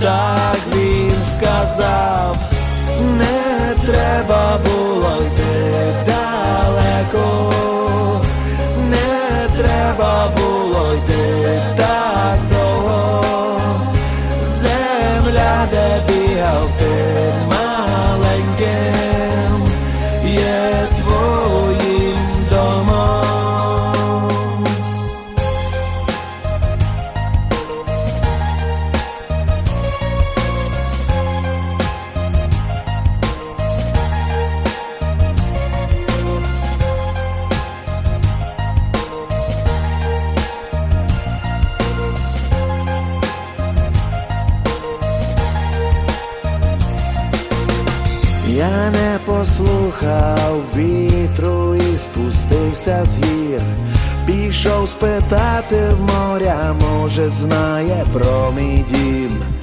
так він сказав, не треба Я не послухав вітру і спустився з гір. Пішов спитати в моря, може знає про мій дім.